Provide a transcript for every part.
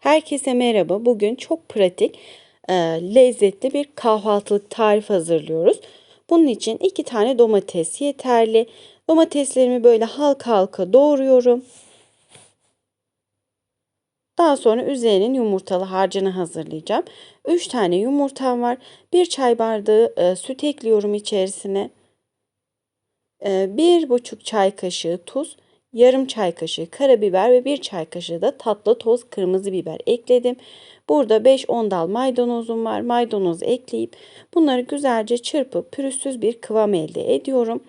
Herkese merhaba. Bugün çok pratik, e, lezzetli bir kahvaltılık tarif hazırlıyoruz. Bunun için iki tane domates yeterli. Domateslerimi böyle halka halka doğruyorum. Daha sonra üzerinin yumurtalı harcını hazırlayacağım. 3 tane yumurtam var. 1 çay bardağı e, süt ekliyorum içerisine. E, 1,5 çay kaşığı tuz yarım çay kaşığı karabiber ve bir çay kaşığı da tatlı toz kırmızı biber ekledim. Burada 5-10 dal maydanozum var. Maydanozu ekleyip bunları güzelce çırpıp pürüzsüz bir kıvam elde ediyorum.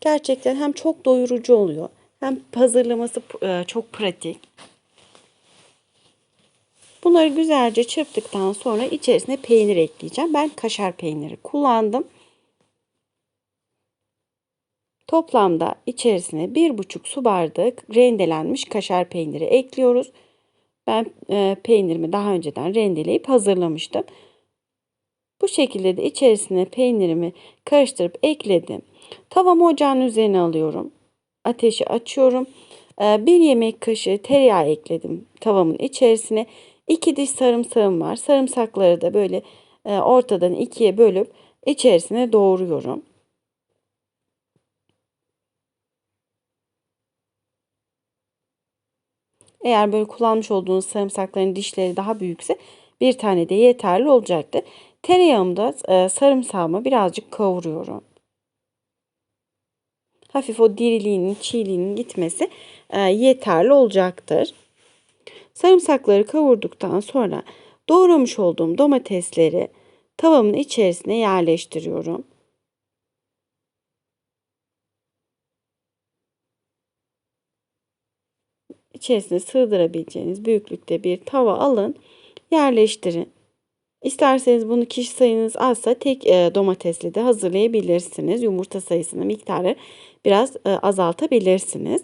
Gerçekten hem çok doyurucu oluyor hem hazırlaması e, çok pratik. Bunları güzelce çırptıktan sonra içerisine peynir ekleyeceğim. Ben kaşar peyniri kullandım. Toplamda içerisine bir buçuk su bardağı rendelenmiş kaşar peyniri ekliyoruz. Ben e, peynirimi daha önceden rendeleyip hazırlamıştım. Bu şekilde de içerisine peynirimi karıştırıp ekledim. Tavamı ocağın üzerine alıyorum. Ateşi açıyorum. E, bir yemek kaşığı tereyağı ekledim tavamın içerisine. İki diş sarımsağım var. Sarımsakları da böyle e, ortadan ikiye bölüp içerisine doğruyorum. Eğer böyle kullanmış olduğunuz sarımsakların dişleri daha büyükse bir tane de yeterli olacaktır. Tereyağımda e, sarımsağımı birazcık kavuruyorum. Hafif o diriliğinin, çiğliğinin gitmesi e, yeterli olacaktır. Sarımsakları kavurduktan sonra doğramış olduğum domatesleri tavamın içerisine yerleştiriyorum. İçerisine sığdırabileceğiniz büyüklükte bir tava alın, yerleştirin. İsterseniz bunu kişi sayınız azsa tek e, domatesli de hazırlayabilirsiniz. Yumurta sayısını miktarı biraz e, azaltabilirsiniz.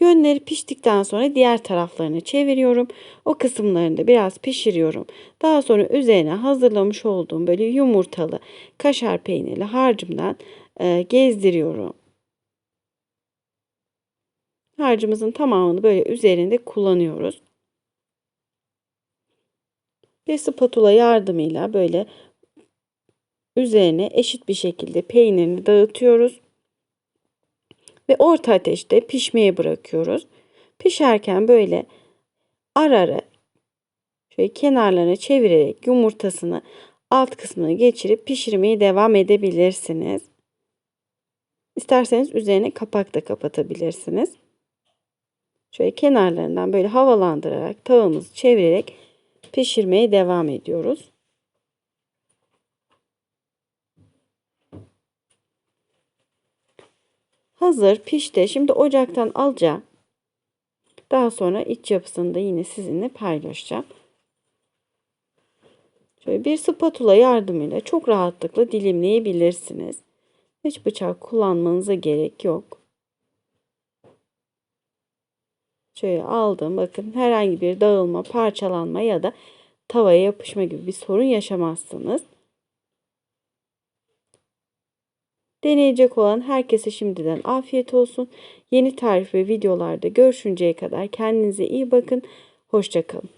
Yönleri piştikten sonra diğer taraflarını çeviriyorum. O kısımlarını da biraz pişiriyorum. Daha sonra üzerine hazırlamış olduğum böyle yumurtalı kaşar peynirli harcımdan e, gezdiriyorum. Harcımızın tamamını böyle üzerinde kullanıyoruz. Bir spatula yardımıyla böyle üzerine eşit bir şekilde peynirini dağıtıyoruz. Ve orta ateşte pişmeye bırakıyoruz. Pişerken böyle ara ara şöyle kenarlarına çevirerek yumurtasını alt kısmına geçirip pişirmeye devam edebilirsiniz. İsterseniz üzerine kapak da kapatabilirsiniz. Şöyle kenarlarından böyle havalandırarak tavamızı çevirerek pişirmeye devam ediyoruz. Hazır pişti. Şimdi ocaktan alacağım. Daha sonra iç yapısını da yine sizinle paylaşacağım. Şöyle bir spatula yardımıyla çok rahatlıkla dilimleyebilirsiniz. Hiç bıçak kullanmanıza gerek yok. Şöyle aldım. Bakın herhangi bir dağılma, parçalanma ya da tavaya yapışma gibi bir sorun yaşamazsınız. Deneyecek olan herkese şimdiden afiyet olsun. Yeni tarif ve videolarda görüşünceye kadar kendinize iyi bakın. Hoşçakalın.